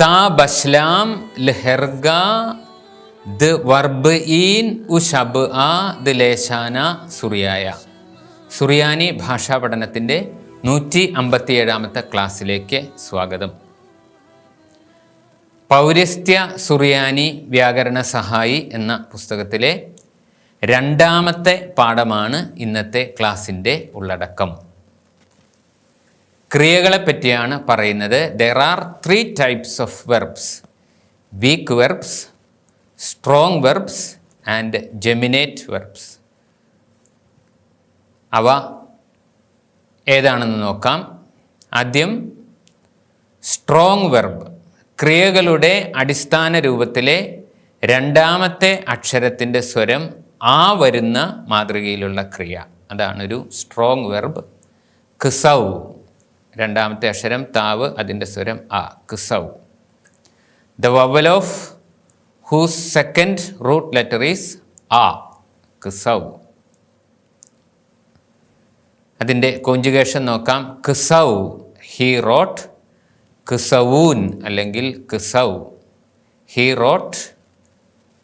താ ബസ്ലാം ലഹർഗ ദ് വർബ് ഈൻ ഉ ഷബ് ആ ദ് ലേശാന സുറിയായ. സുറിയാനി ഭാഷാ പഠനത്തിന്റെ നൂറ്റി അമ്പത്തിയേഴാമത്തെ ക്ലാസ്സിലേക്ക് സ്വാഗതം. പൗരസ്ത്യ സുറിയാനി വ്യാകരണ സഹായി എന്ന പുസ്തകത്തിലെ രണ്ടാമത്തെ പാഠമാണ് ഇന്നത്തെ ക്ലാസ്സിന്റെ ഉള്ളടക്കം. ക്രിയകളെ പറ്റിയാണ് പറയുന്നത്. There are three types of verbs weak verbs strong verbs and geminate verbs അവ ഏതാണെന്ന് നോക്കാം. ആദ്യം സ്ട്രോങ് വെർബ് ക്രിയകളുടെ അടിസ്ഥാന രൂപത്തിലെ രണ്ടാമത്തെ അക്ഷരത്തിന്റെ സ്വരം ആ വരുന്ന മാതൃകയിലുള്ള ക്രിയ. അതാണൊരു സ്ട്രോങ് വെർബ് കിസൗ രണ്ടാമത്തെ അക്ഷരം താവ് അതിന്റെ സ്വരം ആ കിസൗ the vowel of whose second root letter is ആ കിസൗ അതിന്റെ കോഞ്ചുഗേഷൻ നോക്കാം. കിസൗ ഹി റോട്ട് കിസവൂൻ അല്ലെങ്കിൽ കിസൗ he wrote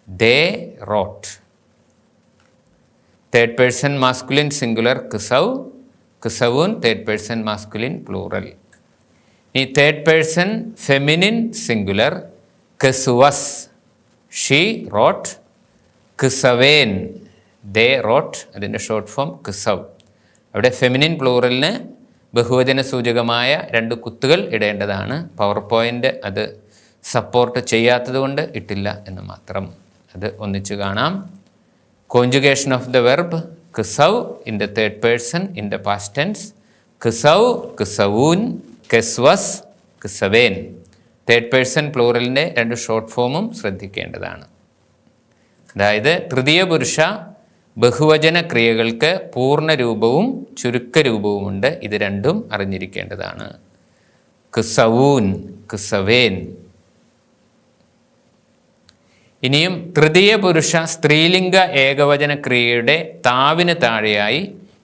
they wrote third person masculine singular കിസൗ കിസവൂൻ തേർഡ് പേഴ്സൺ മാസ്കുലിൻ പ്ലൂറൽ ഈ തേർഡ് പേഴ്സൺ ഫെമിനിൻ സിംഗുലർ കിസുവസ് ഷീ റോട്ട് കിസവേൻ ദേ റോട്ട് അതിന്റെ ഷോർട്ട് ഫോം കിസവ് അവിടെ ഫെമിനിൻ പ്ലൂറലിന് ബഹുവചന സൂചകമായ രണ്ട് കുത്തുകൾ ഇടേണ്ടതാണ്. പവർ പോയിന്റ് അത് സപ്പോർട്ട് ചെയ്യാത്തത് കൊണ്ട് ഇട്ടില്ല എന്ന് മാത്രം. അത് ഒന്നിച്ചു കാണാം. Conjugation of the verb കിസവ് in the third person in the past tense കിസവ് കിസവൂൻ കെസ്വസ് കിസവേൻ തേർഡ് പേഴ്സൺ പ്ലൂറലിന്റെ രണ്ട് ഷോർട്ട് ഫോമും ശ്രദ്ധിക്കേണ്ടതാണ്. അതായത് തൃതീയ പുരുഷ ബഹുവചന ക്രിയകൾക്ക് പൂർണ രൂപവും ചുരുക്ക രൂപവുമുണ്ട് ഇത് രണ്ടും അറിഞ്ഞിരിക്കേണ്ടതാണ്. കിസവൂൻ കിസവേൻ ഇനിയും തൃതീയ പുരുഷ സ്ത്രീലിംഗ ഏകവചന ക്രിയയുടെ താവിന് താഴെയായി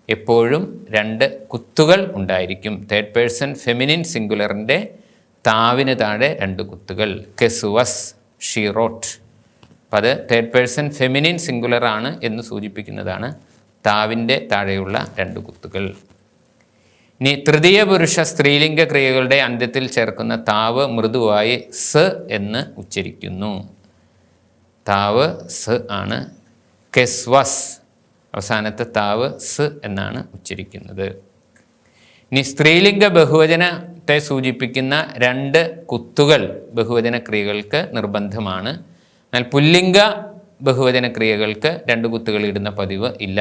എപ്പോഴും രണ്ട് കുത്തുകൾ ഉണ്ടായിരിക്കും. തേർഡ് പേഴ്സൺ ഫെമിനിൻ സിംഗുലറിന്റെ താവിന് താഴെ രണ്ട് കുത്തുകൾ. കെസുവസ് ഷീറോട്ട് അപ്പം അത് തേർഡ് പേഴ്സൺ ഫെമിനിൻ സിംഗുലറാണ് എന്ന് സൂചിപ്പിക്കുന്നതാണ് താവിന്റെ താഴെയുള്ള രണ്ട് കുത്തുകൾ. ഇനി തൃതീയ പുരുഷ സ്ത്രീലിംഗ ക്രിയകളുടെ അന്ത്യത്തിൽ ചേർക്കുന്ന താവ് മൃദുവായി സ് എന്ന് ഉച്ചരിക്കുന്നു. താവ് സ് ആണ് കെസ്വസ്. അവസാനത്തെ താവ് സ് എന്നാണ് ഉച്ചരിക്കുന്നത്. ഇനി സ്ത്രീലിംഗ ബഹുവചനത്തെ സൂചിപ്പിക്കുന്ന രണ്ട് കുത്തുകൾ ബഹുവചന ക്രിയകൾക്ക് നിർബന്ധമാണ്. എന്നാൽ പുല്ലിംഗ ബഹുവചന ക്രിയകൾക്ക് രണ്ട് കുത്തുകൾ ഇടുന്ന പതിവ് ഇല്ല.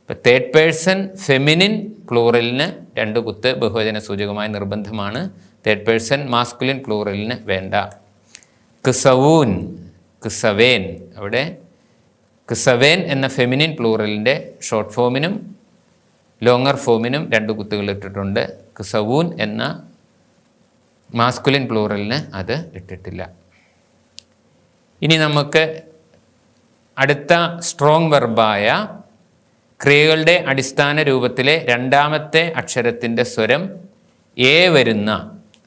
ഇപ്പം തേർഡ് പേഴ്സൺ ഫെമിനിൻ പ്ലൂറലിന് രണ്ട് കുത്ത് ബഹുവചന സൂചകമായി നിർബന്ധമാണ്. തേർഡ് പേഴ്സൺ മാസ്കുലിൻ പ്ലൂറലിന് വേണ്ട. കിസവൂൻ കിസവേൻ അവിടെ കിസവേൻ എന്ന ഫെമിനിൻ പ്ലൂറലിന്റെ ഷോർട്ട് ഫോമിനും ലോങ്ങർ ഫോമിനും രണ്ട് കുത്തുകൾ ഇട്ടിട്ടുണ്ട്. കിസവൂൻ എന്ന മാസ്കുലിൻ പ്ലൂറലിന് അത് ഇട്ടിട്ടില്ല. ഇനി നമുക്ക് അടുത്ത സ്ട്രോങ് വെർബായ ക്രിയകളുടെ അടിസ്ഥാന രൂപത്തിലെ രണ്ടാമത്തെ അക്ഷരത്തിന്റെ സ്വരം എ വരുന്ന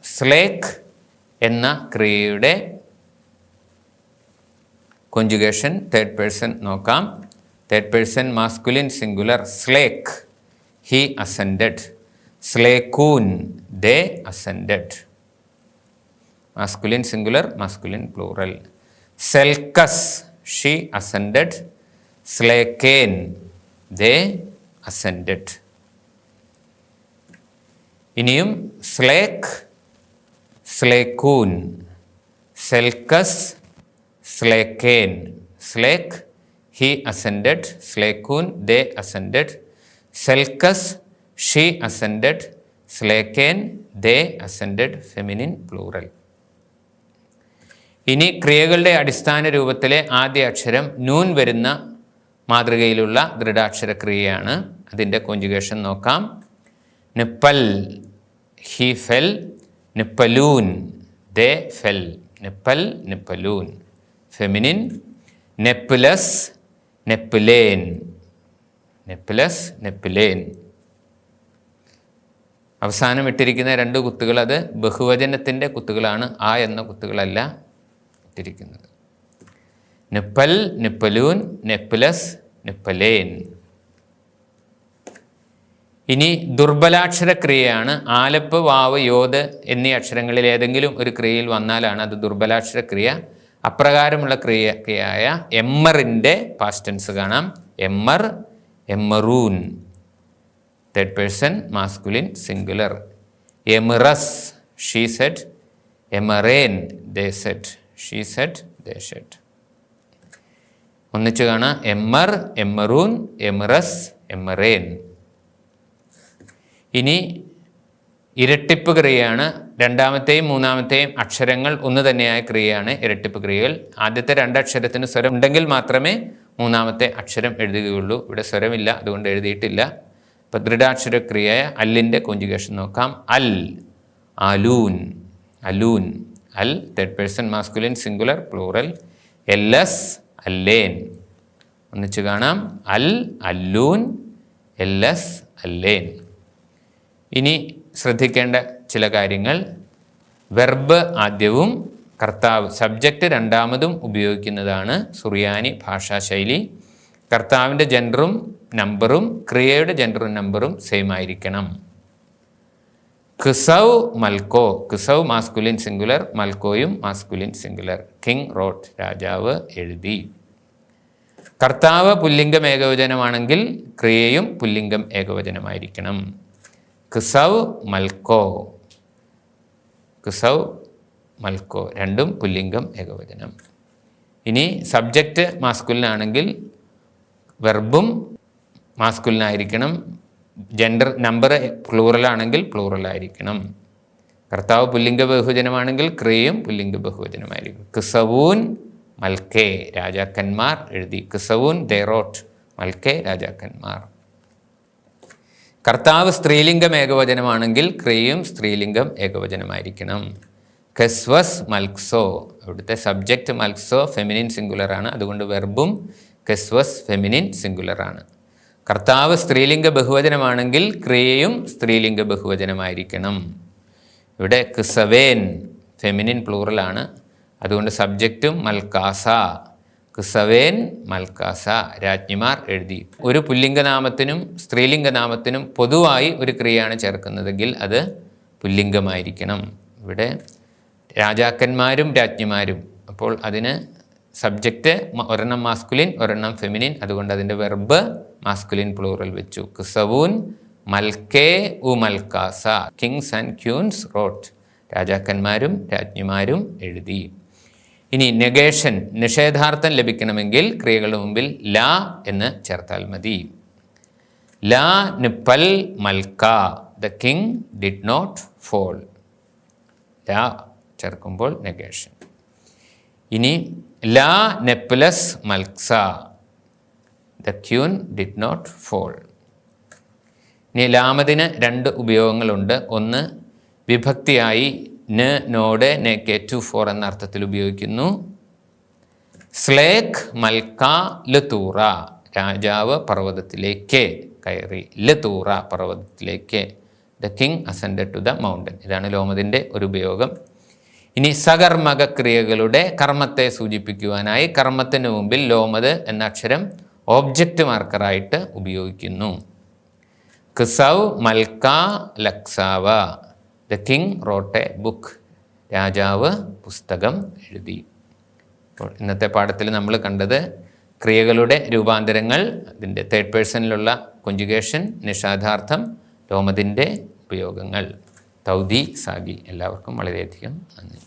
സ്ലേക്ക് എന്ന ക്രിയയുടെ കൊഞ്ചുഗേഷൻ തേർഡ് പേഴ്സൺ നോക്കാം തേർഡ് പേഴ്സൺ മാസ്കുലിൻ സിംഗുലർ സ്ലേക്ക് he ascended സ്ലേക്കൂൻ they ascended masculine singular masculine plural സെൽക്കസ് she ascended സ്ലേക്കേൻ ദേ അസെൻഡഡ് ഇനിയും സ്ലേക്ക് സ്ലേക്കൂൻ സെൽക്കസ് സ്ലേക്കേൻ. സ്ലേക്ക് ഹി അസെൻഡഡ്. സ്ലേക്കൂൻ ദേ അസെൻഡഡ്. സെൽക്കസ് ഷീ അസെൻഡഡ്. സ്ലേക്കേൻ ദേ അസെൻഡഡ്. Feminine plural. ഇനി ക്രിയകളുടെ അടിസ്ഥാന രൂപത്തിലെ ആദ്യ അക്ഷരം നൂൻ വരുന്ന മാതൃകയിലുള്ള ദൃഢാക്ഷര ക്രിയയാണ്. അതിന്റെ കോഞ്ചുഗേഷൻ നോക്കാം. നിപ്പൽ ഹി ഫെൽ. നിപ്പലൂൻ ദേ ഫെൽ. നിപ്പൽ നിപ്പലൂൻ. ഫെമിനിൻ നെപ്പിലസ് നെപ്പിലേൻ നെപ്പിലസ് നെപ്പിലേൻ അവസാനം ഇട്ടിരിക്കുന്ന രണ്ട് കുത്തുകൾ അത് ബഹുവചനത്തിന്റെ കുത്തുകളാണ്. ആ എന്ന കുത്തുകളല്ല ഇട്ടിരിക്കുന്നത്. നിപ്പൽ നിപ്പലൂൻ നെപ്പലസ് നിപ്പലേൻ ഇനി ദുർബലാക്ഷര ക്രിയയാണ് ആലപ്പ് വാവ് യോത് എന്നീ അക്ഷരങ്ങളിൽ ഏതെങ്കിലും ഒരു ക്രിയയിൽ വന്നാലാണ് അത് ദുർബലാക്ഷര ക്രിയ അപ്രകാരമുള്ള ക്രിയ ക്രിയയായ എമ്മറിന്റെ പാസ്റ്റൻസ് കാണാം. എമ്മർ എമ്മറൂൻ. തേർഡ് പേഴ്സൺ മാസ്കുലിൻ സിംഗുലർ എമിറസ് she said എമറേൻ they said she said they said ഒന്നിച്ച് കാണാം. എമ്മർ എമ്മറൂൻ എമിറസ് എമറേൻ. ഇനി ഇരട്ടിപ്പ് ക്രിയയാണ് രണ്ടാമത്തെയും മൂന്നാമത്തെയും അക്ഷരങ്ങൾ ഒന്ന് തന്നെയായ ക്രിയയാണ് ഇരട്ടിപ്പ് ക്രിയകൾ. ആദ്യത്തെ രണ്ടക്ഷരത്തിന് സ്വരം ഉണ്ടെങ്കിൽ മാത്രമേ മൂന്നാമത്തെ അക്ഷരം എഴുതുകയുള്ളൂ. ഇവിടെ സ്വരമില്ല അതുകൊണ്ട് എഴുതിയിട്ടില്ല. ഇപ്പം ദൃഢാക്ഷര ക്രിയയായ അല്ലിന്റെ കോഞ്ചുഗേഷൻ നോക്കാം. അൽ അലൂൻ അലൂൻ. അൽ third person masculine singular plural L എസ് അല്ലേൻ. ഒന്നിച്ച് കാണാം. അൽ അല്ലൂൻ എൽ എസ് അല്ലേൻ. ഇനി ശ്രദ്ധിക്കേണ്ട ചില കാര്യങ്ങൾ. വെർബ് ആദ്യവും കർത്താവ് സബ്ജക്റ്റ് രണ്ടാമതും ഉപയോഗിക്കുന്നതാണ് സുറിയാനി ഭാഷാശൈലി. കർത്താവിന്റെ ജെൻഡറും നമ്പറും ക്രിയയുടെ ജെൻഡറും നമ്പറും സെയിം ആയിരിക്കണം. ക്സൗ മൽക്കോ ക്സൗ മാസ്കുലിൻ സിംഗുലർ മൽക്കോയും മാസ്കുലിൻ സിംഗുലർ കിങ് റോട്ട് രാജാവ് എഴുതി. കർത്താവ് പുല്ലിംഗം ഏകവചനമാണെങ്കിൽ ക്രിയയും പുല്ലിംഗം ഏകവചനമായിരിക്കണം. ക്സൗ മൽക്കോ കിസവ് മൽക്കോ രണ്ടും പുല്ലിംഗം ഏകവചനം. ഇനി സബ്ജക്റ്റ് മാസ്കുലിനാണെങ്കിൽ വെർബും മാസ്കുലിനായിരിക്കണം. ജെൻഡർ നമ്പർ പ്ലൂറലാണെങ്കിൽ പ്ലൂറലായിരിക്കണം. കർത്താവ് പുല്ലിംഗ ബഹുവചനമാണെങ്കിൽ ക്രിയയും പുല്ലിംഗ ബഹുവചനമായിരിക്കും കിസവൂൻ മൽക്കേ രാജാക്കന്മാർ എഴുതി. കിസവൂൻ ദേറോട്ട് മൽക്കേ രാജാക്കന്മാർ. കർത്താവ് സ്ത്രീലിംഗം ഏകവചനമാണെങ്കിൽ ക്രിയയും സ്ത്രീലിംഗം ഏകവചനമായിരിക്കണം. കെസ്വസ് മൽക്സോ അവിടുത്തെ സബ്ജക്റ്റ് മൽക്സോ ഫെമിനിൻ സിംഗുലറാണ് അതുകൊണ്ട് വെർബും കെസ്വസ് ഫെമിനിൻ സിംഗുലറാണ് കർത്താവ് സ്ത്രീലിംഗ ബഹുവചനമാണെങ്കിൽ ക്രിയയും സ്ത്രീലിംഗ ബഹുവചനമായിരിക്കണം. ഇവിടെ ക്സവേൻ ഫെമിനിൻ പ്ലൂറലാണ് അതുകൊണ്ട് സബ്ജക്റ്റും മൽക്കാസ ക്സവേൻ മൽക്കാസ രാജ്ഞിമാർ എഴുതി. ഒരു പുല്ലിംഗനാമത്തിനും സ്ത്രീലിംഗനാമത്തിനും പൊതുവായി ഒരു ക്രിയയാണ് ചേർക്കുന്നതെങ്കിൽ അത് പുല്ലിംഗമായിരിക്കണം. ഇവിടെ രാജാക്കന്മാരും രാജ്ഞിമാരും. അപ്പോൾ അതിന് സബ്ജക്റ്റ് ഒരെണ്ണം മാസ്കുലിൻ ഒരെണ്ണം ഫെമിനിൻ അതുകൊണ്ട് അതിന്റെ വെർബ് മാസ്കുലിൻ പ്ലൂറൽ വെച്ചു. ക്രിസവൂൻ മൽക്കേ ഉ മൽക്കാസ കിങ്സ് ആൻഡ് ക്യൂൻസ് റോട്ട് രാജാക്കന്മാരും രാജ്ഞിമാരും എഴുതി. ഇനി നെഗേഷൻ നിഷേധാർത്ഥം ലഭിക്കണമെങ്കിൽ ക്രിയകളുടെ മുമ്പിൽ ലാ എന്ന് ചേർത്താൽ മതി. ലാ നിപ്പൽ malka the king did not fall ലാ ചേർക്കുമ്പോൾ നെഗേഷൻ ഇനി ലാ നെപ്ലസ് മൽക്സ the queen did not fall ഇനി ലാമതിന് രണ്ട് ഉപയോഗങ്ങളുണ്ട്. ഒന്ന് വിഭക്തിയായി ന് നോഡ് നെ കെ ടു ഫോർ എന്ന അർത്ഥത്തിൽ ഉപയോഗിക്കുന്നു. സ്ലേക്ക് മൽക്ക ലത്തൂറ രാജാവ് പർവതത്തിലേക്ക് കയറി. ലത്തൂറ പർവതത്തിലേക്ക്. The king ascended to the mountain ഇതാണ് ലോമതിന്റെ ഒരു ഉപയോഗം. ഇനി സകർമ്മക ക്രിയകളുടെ കർമ്മത്തെ സൂചിപ്പിക്കുവാനായി കർമ്മത്തിന് മുമ്പിൽ ലോമത് എന്ന അക്ഷരം ഓബ്ജക്റ്റ് മാർക്കറായിട്ട് ഉപയോഗിക്കുന്നു. ക്സൗ മൽക്ക ലക്സാവ. The king wrote a book രാജാവ് പുസ്തകം എഴുതി. ഇന്നത്തെ പാഠത്തിൽ നമ്മൾ കണ്ടത് ക്രിയകളുടെ രൂപാന്തരങ്ങൾ അതിന്റെ തേർഡ് പേഴ്സണിലുള്ള കൊഞ്ചുഗേഷൻ നിഷാദാർത്ഥം രോമതിന്റെ ഉപയോഗങ്ങൾ. തൗദി സാഗി എല്ലാവർക്കും വളരെയധികം നന്ദി.